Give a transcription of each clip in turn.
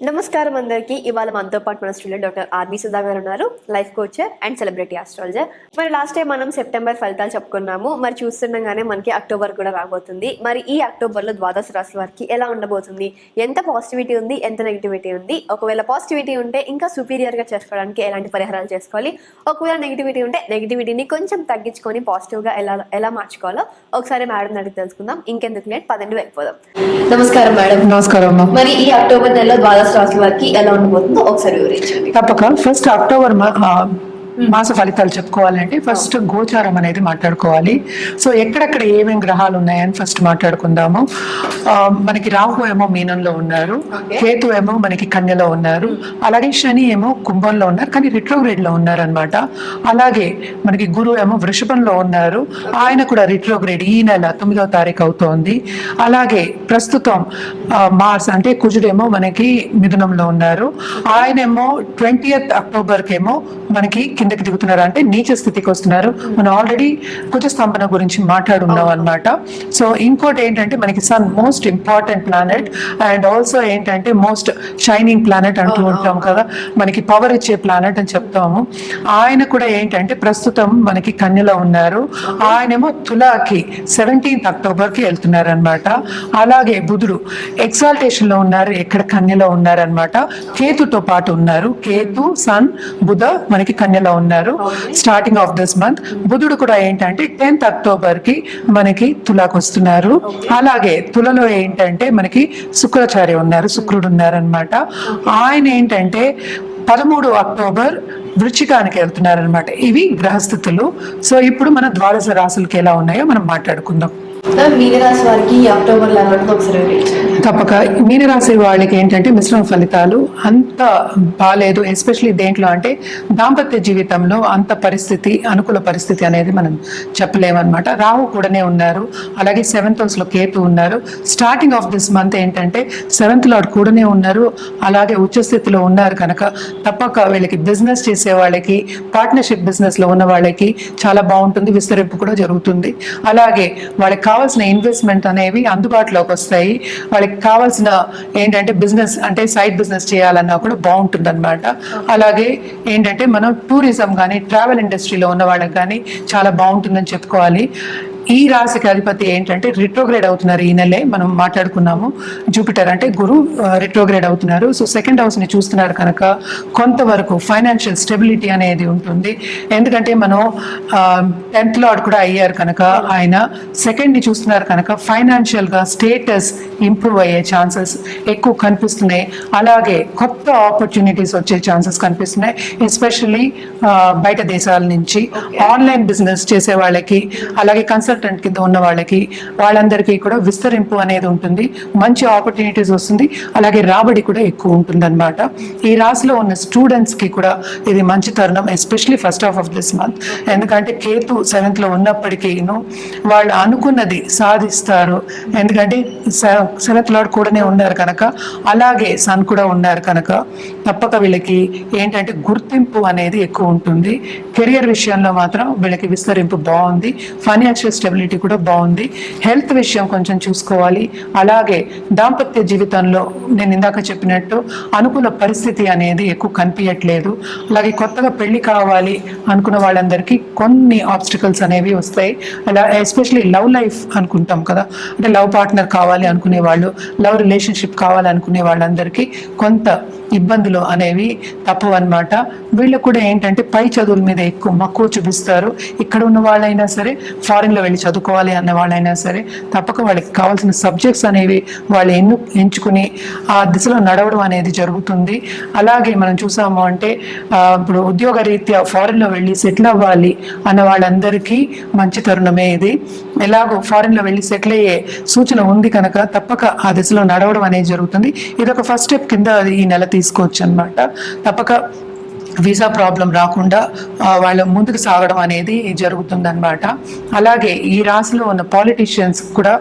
నమస్కారం అందరికీ. ఇవాళ మనతో పాటు మన స్టూడెంట్ డాక్టర్ ఆర్బి సుధా గారు ఉన్నారు. Life coacher and celebrity astrologer. మరి లాస్ట్ టైం మనం సెప్టెంబర్ ఫలితాలు చెప్పుకున్నాము. మరి చూస్తుండగానే మనకి అక్టోబర్ కూడా రాబోతుంది. మరి ఈ అక్టోబర్లో ద్వాదశ రాశి వారికి ఎలా ఉండబోతుంది? ఎంత పాజిటివిటీ ఉంది? ఎంత నెగిటివిటీ ఉంది? ఒకవేళ పాజిటివిటీ ఉంటే ఇంకా superior గా చేసుకోవడానికి ఎలాంటి పరిహారాలు చేసుకోవాలి? ఒకవేళ నెగిటివిటీ ఉంటే నెగిటివిటీని కొంచెం తగ్గించుకొని పాజిటివ్గా ఎలా ఎలా మార్చుకోవాలో ఒకసారి మేడం అడిగి తెలుసుకుందాం. ఇంకెందుకు లేట్? పదండి వెళ్ళిపోదాం. నమస్కారం మేడం. నమస్కారం అమ్మా. మరి ఈ అక్టోబర్ నెలలో ద్వాదశ రాశి వారికి ఎలా ఉండబోతుందో ఒకసారి వివరించండి. తప్పక ఫస్ట్ అక్టోబర్ మాస ఫలితాలు చెప్పుకోవాలంటే ఫస్ట్ గోచారం అనేది మాట్లాడుకోవాలి. సో ఎక్కడెక్కడ ఏమేమి గ్రహాలు ఉన్నాయని ఫస్ట్ మాట్లాడుకుందాము. మనకి రాహు ఏమో మీనంలో ఉన్నారు. కేతు ఏమో మనకి కన్యలో ఉన్నారు. అలాగే శని ఏమో కుంభంలో ఉన్నారు. కానీ రిట్రోగ్రేడ్లో ఉన్నారు అనమాట అలాగే మనకి గురువు ఏమో వృషభంలో ఉన్నారు. ఆయన కూడా రిట్రోగ్రేడ్ ఈ నెల తొమ్మిదవ తారీఖు అవుతోంది. అలాగే ప్రస్తుతం మార్స్ అంటే కుజుడేమో మనకి మిథునంలో ఉన్నారు. ఆయనేమో ట్వంటీయత్ అక్టోబర్ కేమో మనకి కిందకి దిగుతున్నారు. అంటే నీచ స్థితికి వస్తున్నారు. మనం ఆల్రెడీ కుజ స్తంభన గురించి మాట్లాడున్నాం అన్నమాట. సో ఇంకోటి ఏంటంటే మనకి sun most important planet and also ఏంటంటే మోస్ట్ షైనింగ్ ప్లానెట్ అంటూ ఉంటాం కదా. మనకి పవర్ ఇచ్చే ప్లానెట్ అని చెప్తాము. ఆయన కూడా ఏంటంటే ప్రస్తుతం మనకి కన్యలో ఉన్నారు. ఆయనేమో తులాకి సెవెంటీన్త్ అక్టోబర్కి వెళ్తున్నారు అనమాట అలాగే బుధుడు ఎక్సాల్టేషన్లో ఉన్నారు ఎక్కడ కన్యలో ఉన్నారు అనమాట కేతుతో పాటు ఉన్నారు. కేతు సన్ బుధ మనకి కన్యలో ఉన్నారు. స్టార్టింగ్ ఆఫ్ దిస్ మంత్ బుధుడు కూడా ఏంటంటే టెన్త్ అక్టోబర్కి మనకి తులాకు వస్తున్నారు. అలాగే తులలో ఏంటంటే మనకి శుక్రాచార్య ఉన్నారు శుక్రుడు ఉన్నారు అనమాట ఆయన ఏంటంటే పదమూడు అక్టోబర్ వృచ్చికానికి వెళ్తున్నారు అనమాట ఇవి గ్రహస్థితులు. సో ఇప్పుడు మన ద్వాదశ రాసులకి ఎలా ఉన్నాయో మనం మాట్లాడుకుందాం. మీనరాశి వారికి అక్టోబర్ ఒకసారి తప్పక. మీనరాశి వాళ్ళకి ఏంటంటే మిశ్రమ ఫలితాలు అంత బాగాలేదు ఎస్పెషలీ దేంట్లో అంటే దాంపత్య జీవితంలో అంత పరిస్థితి అనుకూల పరిస్థితి అనేది మనం చెప్పలేమన్నమాట. రాహు కూడానే ఉన్నారు. అలాగే సెవెంత్ హౌస్లో కేతు ఉన్నారు. స్టార్టింగ్ ఆఫ్ దిస్ మంత్ ఏంటంటే సెవెంత్ లార్డ్ కూడానే ఉన్నారు. అలాగే ఉచ్చస్థితిలో ఉన్నారు కనుక తప్పక వీళ్ళకి బిజినెస్ చేసే వాళ్ళకి పార్ట్నర్షిప్ బిజినెస్లో ఉన్న వాళ్ళకి చాలా బాగుంటుంది. విస్తరింపు కూడా జరుగుతుంది. అలాగే వాళ్ళకి కావాల్సిన ఇన్వెస్ట్మెంట్ అనేవి అందుబాటులోకి వస్తాయి. వాళ్ళకి కావాల్సిన ఏంటంటే బిజినెస్ అంటే సైడ్ బిజినెస్ చేయాలన్నా కూడా బాగుంటుంది అనమాట అలాగే ఏంటంటే మనం టూరిజం కానీ ట్రావెల్ ఇండస్ట్రీలో ఉన్న వాళ్ళకి కానీ చాలా బాగుంటుందని చెప్పుకోవాలి. ఈ రాశికి అధిపతి ఏంటంటే రిట్రోగ్రేడ్ అవుతున్నారు ఈ నెలే మనం మాట్లాడుకున్నాము. జూపిటర్ అంటే గురు రిట్రోగ్రేడ్ అవుతున్నారు. సో సెకండ్ హౌస్ని చూస్తున్నారు కనుక కొంతవరకు ఫైనాన్షియల్ స్టెబిలిటీ అనేది ఉంటుంది. ఎందుకంటే మనం టెన్త్ లాడ్ కూడా అయ్యారు కనుక ఆయన సెకండ్ని చూస్తున్నారు కనుక ఫైనాన్షియల్గా స్టేటస్ ఇంప్రూవ్ అయ్యే ఛాన్సెస్ ఎక్కువ కనిపిస్తున్నాయి. అలాగే కొత్త ఆపర్చునిటీస్ వచ్చే ఛాన్సెస్ కనిపిస్తున్నాయి. ఎస్పెషల్లీ బయట దేశాల నుంచి ఆన్లైన్ బిజినెస్ చేసే వాళ్ళకి అలాగే కన్సల్టెంట్ కింద ఉన్న వాళ్ళకి వాళ్ళందరికీ కూడా విస్తరింపు అనేది ఉంటుంది. మంచి ఆపర్చునిటీస్ వస్తుంది. అలాగే రాబడి కూడా ఎక్కువ ఉంటుంది అనమాట ఈ రాశిలో ఉన్న స్టూడెంట్స్కి కూడా ఇది మంచి తరుణం especially first half of this month ఎందుకంటే కేతు సెవెంత్లో ఉన్నప్పటికీ వాళ్ళు అనుకున్నది సాధిస్తారు. ఎందుకంటే సెవెంత్ లాడ్ కూడానే ఉన్నారు కనుక. అలాగే సన్ కూడా ఉన్నారు కనుక. తప్పక వీళ్ళకి ఏంటంటే గుర్తింపు అనేది ఎక్కువ ఉంటుంది. కెరియర్ విషయంలో మాత్రం వీళ్ళకి విస్తరింపు బాగుంది. ఫైనాన్షియల్ స్టెబిలిటీ కూడా బాగుంది. హెల్త్ విషయం కొంచెం చూసుకోవాలి. అలాగే దాంపత్య జీవితంలో నేను ఇందాక చెప్పినట్టు అనుకూల పరిస్థితి అనేది ఎక్కువ కనిపించట్లేదు. అలాగే కొత్తగా పెళ్ళి కావాలి అనుకున్న వాళ్ళందరికీ కొన్ని ఆబ్స్టికల్స్ అనేవి వస్తాయి. అలా ఎస్పెషలీ లవ్ లైఫ్ అనుకుంటాం కదా. అంటే లవ్ పార్ట్నర్ కావాలి అనుకునే వాళ్ళు లవ్ రిలేషన్షిప్ కావాలి అనుకునే వాళ్ళందరికీ కొంత ఇబ్బందులు అనేవి తప్పవన్నమాట. వీళ్ళకు కూడా ఏంటంటే పై చదువుల మీద ఎక్కువ మక్కువ చూపిస్తారు. ఇక్కడ ఉన్న వాళ్ళైనా సరే ఫారిన్లో వెళ్ళి వెళ్ళి చదువుకోవాలి అన్న వాళ్ళైనా సరే తప్పక వాళ్ళకి కావాల్సిన సబ్జెక్ట్స్ అనేవి వాళ్ళు ఎన్ను ఎంచుకుని ఆ దిశలో నడవడం అనేది జరుగుతుంది. అలాగే మనం చూసాము అంటే ఇప్పుడు ఉద్యోగ రీత్యా ఫారిన్లో వెళ్ళి సెటిల్ అవ్వాలి అన్న వాళ్ళందరికీ మంచి తరుణమే ఇది. ఎలాగో ఫారిన్లో వెళ్ళి సెటిల్ అయ్యే సూచన ఉంది కనుక తప్పక ఆ దిశలో నడవడం అనేది జరుగుతుంది. ఇది ఒక ఫస్ట్ స్టెప్ కింద ఈ నెల తీసుకోవచ్చు అనమాట తప్పక వీసా ప్రాబ్లం రాకుండా వాళ్ళ వాళ్ళు ముందుకు సాగడం అనేది జరుగుతుందన్నమాట. అలాగే ఈ రాశిలో ఉన్న పాలిటీషియన్స్ కూడా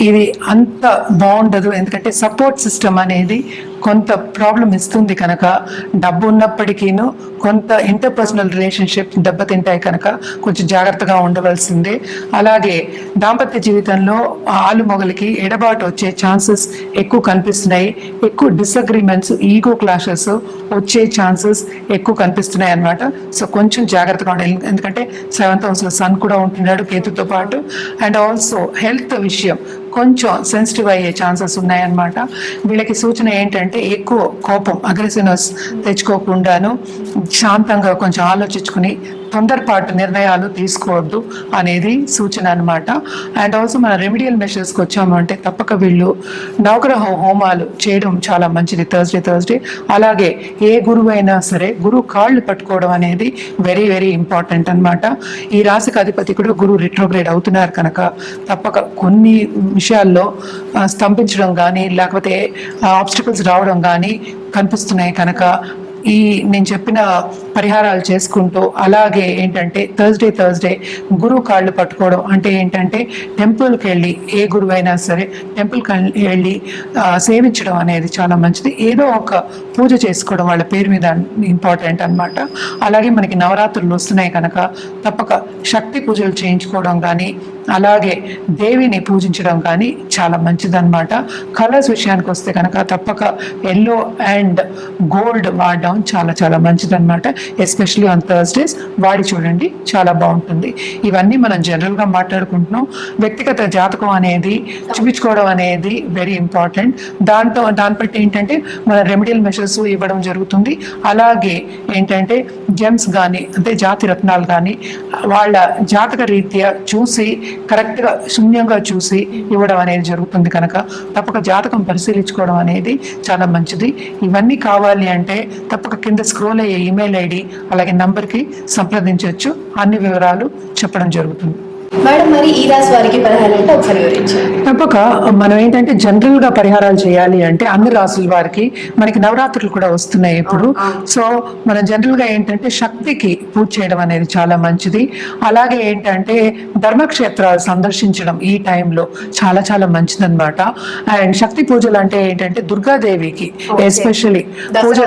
ఇది అంత బాగుండదు ఎందుకంటే సపోర్ట్ సిస్టమ్ అనేది కొంత ప్రాబ్లం ఇస్తుంది కనుక డబ్బు ఉన్నప్పటికీను కొంత ఇంటర్పర్సనల్ రిలేషన్షిప్ దెబ్బతింటాయి కనుక కొంచెం జాగ్రత్తగా ఉండవలసిందే. అలాగే దాంపత్య జీవితంలో ఆలు మొగలికి ఎడబాటు వచ్చే ఛాన్సెస్ ఎక్కువ కనిపిస్తున్నాయి. ఎక్కువ డిసగ్రిమెంట్స్ ఈగో క్లాషెస్ వచ్చే ఛాన్సెస్ ఎక్కువ కనిపిస్తున్నాయి అన్నమాట. సో కొంచెం జాగ్రత్తగా ఉండాలి. ఎందుకంటే సెవెంత్ హౌస్లో సన్ కూడా ఉంటున్నాడు కేతుతో పాటు. అండ్ ఆల్సో హెల్త్ విషయం. కొంచెం సెన్సిటివ్ అయ్యే ఛాన్సెస్ ఉన్నాయన్నమాట. వీళ్ళకి సూచన ఏంటంటే ఎక్కువ కోపం అగ్రెసివ్నెస్ తెచ్చుకోకుండాను శాంతంగా కొంచెం ఆలోచించుకుని తొందరపాటు నిర్ణయాలు తీసుకోవద్దు అనేది సూచన అనమాట అండ్ ఆల్సో మన రెమిడియల్ మెషర్స్కి వచ్చాము అంటే తప్పక వీళ్ళు నవగ్రహ హోమాలు చేయడం చాలా మంచిది థర్స్డే థర్స్డే అలాగే ఏ గురువు అయినా సరే గురువు కాళ్ళు పట్టుకోవడం అనేది వెరీ వెరీ ఇంపార్టెంట్ అన్నమాట. ఈ రాశికి అధిపతి కూడా గురువు రిట్రోగ్రేడ్ అవుతున్నారు కనుక తప్పక కొన్ని విషయాల్లో స్తంభించడం కానీ లేకపోతే ఆబ్స్టికల్స్ రావడం కానీ కనిపిస్తున్నాయి కనుక ఈ నేను చెప్పిన పరిహారాలు చేసుకుంటూ అలాగే ఏంటంటే థర్స్డే థర్స్డే గురువు కాళ్ళు పట్టుకోవడం అంటే ఏంటంటే టెంపుల్కి వెళ్ళి ఏ గురువు అయినా సరే టెంపుల్కి వెళ్ళి సేవించడం అనేది చాలా మంచిది. ఏదో ఒక పూజ చేసుకోవడం వాళ్ళ పేరు మీద ఇంపార్టెంట్ అనమాట అలాగే మనకి నవరాత్రులు వస్తున్నాయి కనుక తప్పక శక్తి పూజలు చేయించుకోవడం కానీ అలాగే దేవిని పూజించడం కానీ చాలా మంచిదన్నమాట. కలర్స్ విషయానికి వస్తే కనుక తప్పక ఎల్లో అండ్ గోల్డ్ వాడడం చాలా చాలా మంచిదన్నమాట. ఎస్పెషలీ ఆన్ థర్స్డేస్ వాడి చూడండి చాలా బాగుంటుంది. ఇవన్నీ మనం జనరల్గా మాట్లాడుకుంటున్నాం. వ్యక్తిగత జాతకం అనేది చూపించుకోవడం అనేది వెరీ ఇంపార్టెంట్ దాంతో దాన్ని బట్టి ఏంటంటే మన రెమెడియల్ మెషర్స్ ఇవ్వడం జరుగుతుంది. అలాగే ఏంటంటే జెమ్స్ కానీ అంటే జాతి రత్నాలు కానీ వాళ్ళ జాతక రీత్యా చూసి కరెక్ట్గా శూన్యంగా చూసి ఇవ్వడం అనేది జరుగుతుంది కనుక తప్పక జాతకం పరిశీలించుకోవడం అనేది చాలా మంచిది. ఇవన్నీ కావాలి అంటే తప్పక కింద స్క్రోల్ అయ్యే ఈమెయిల్ ఐడి అలాగే నంబర్కి సంప్రదించవచ్చు. అన్ని వివరాలు చెప్పడం జరుగుతుంది. మేడం మరి ఈ రాశి వారికి పరిహారం అంటే ఒకసారి వివరించండి. తప్పక. మనం ఏంటంటే జనరల్గా పరిహారాలు చేయాలి అంటే అన్ని రాసుల వారికి మనకి నవరాత్రులు కూడా వస్తున్నాయి ఇప్పుడు. సో మనం జనరల్గా ఏంటంటే శక్తికి పూజ చేయడం అనేది చాలా మంచిది. అలాగే ఏంటంటే ధర్మక్షేత్రాలు సందర్శించడం ఈ టైంలో చాలా చాలా మంచిదన్నమాట. అండ్ శక్తి పూజలు అంటే ఏంటంటే దుర్గాదేవికి దసరా పూజ.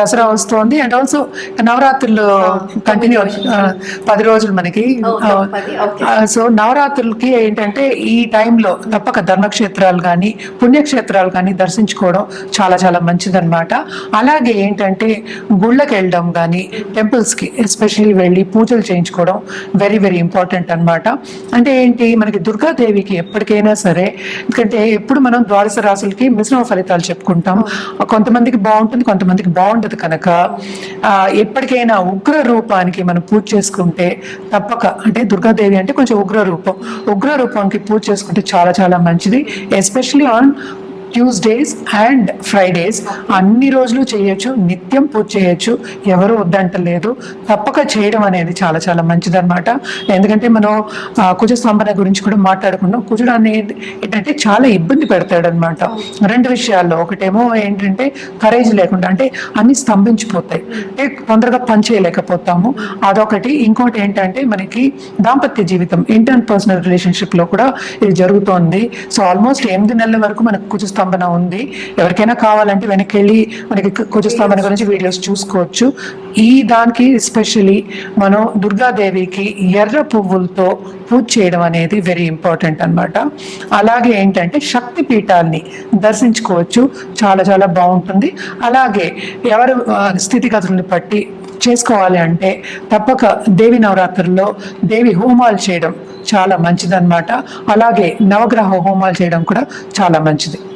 దసరా వస్తుంది. అండ్ ఆల్సో నవరాత్రులు కంటిన్యూ పది రోజులు. మనకి సో నవరాత్రులకి ఏంటంటే ఈ టైంలో తప్పక ధర్మక్షేత్రాలు కానీ పుణ్యక్షేత్రాలు కానీ దర్శించుకోవడం చాలా చాలా మంచిదన్నమాట. అలాగే ఏంటంటే గుళ్ళకి వెళ్ళడం కానీ టెంపుల్స్కి ఎస్పెషల్లీ వెళ్ళి పూజలు చేయించుకోవడం వెరీ వెరీ ఇంపార్టెంట్ అన్నమాట. అంటే ఏంటి మనకి దుర్గాదేవికి ఎప్పటికైనా సరే ఎందుకంటే ఎప్పుడు మనం ద్వాదశ రాసులకి మిశ్రమ ఫలితాలు చెప్పుకుంటాం. కొంతమందికి బాగుంటుంది కొంతమందికి బాగుండదు కనుక ఎప్పటికైనా ఉగ్ర రూపానికి మనం పూజ చేసుకుంటే తప్పక అంటే దుర్గాదేవి అంటే కొంచెం ఉగ్ర రూపం ఉగ్ర రూపానికి పూజ చేసుకుంటే చాలా చాలా మంచిది. Especially on Tuesdays and Fridays అన్ని రోజులు చేయొచ్చు నిత్యం పూజ చేయొచ్చు ఎవరు వద్దంటలేదు. తప్పక చేయడం అనేది చాలా చాలా మంచిదన్నమాట. ఎందుకంటే మనం కుజ స్తంభన గురించి కూడా మాట్లాడుకున్నాం. కుజుడు అనేది ఏంటంటే చాలా ఇబ్బంది పెడతాడనమాట రెండు విషయాల్లో ఒకటేమో ఏంటంటే కరేజ్ లేకుండా అంటే అన్ని స్తంభించిపోతాయి. అంటే తొందరగా పని చేయలేకపోతాము. అదొకటి. ఇంకోటి ఏంటంటే మనకి దాంపత్య జీవితం ఇంటర్ పర్సనల్ రిలేషన్షిప్లో కూడా ఇది జరుగుతోంది. సో ఆల్మోస్ట్ ఎనిమిది నెలల వరకు మనకు కుజస్తంభన ఉంది. ఎవరికైనా కావాలంటే వెనక్కి వెళ్ళి మనకి కుజస్తంభన గురించి వీడియోస్ చూసుకోవచ్చు. ఈ దానికి ఎస్పెషలీ మనం దుర్గాదేవికి ఎర్ర పువ్వులతో పూజ చేయడం అనేది వెరీ ఇంపార్టెంట్ అన్నమాట. అలాగే ఏంటంటే శక్తి పీఠాల్ని దర్శించుకోవచ్చు. చాలా చాలా బాగుంటుంది. అలాగే ఎవరు స్థితిగతులను స్థితిగతుల్ని బట్టి చేసుకోవాలి అంటే తప్పక దేవి నవరాత్రుల్లో దేవి హోమాలు చేయడం చాలా మంచిదన్నమాట. అలాగే నవగ్రహ హోమాలు చేయడం కూడా చాలా మంచిది.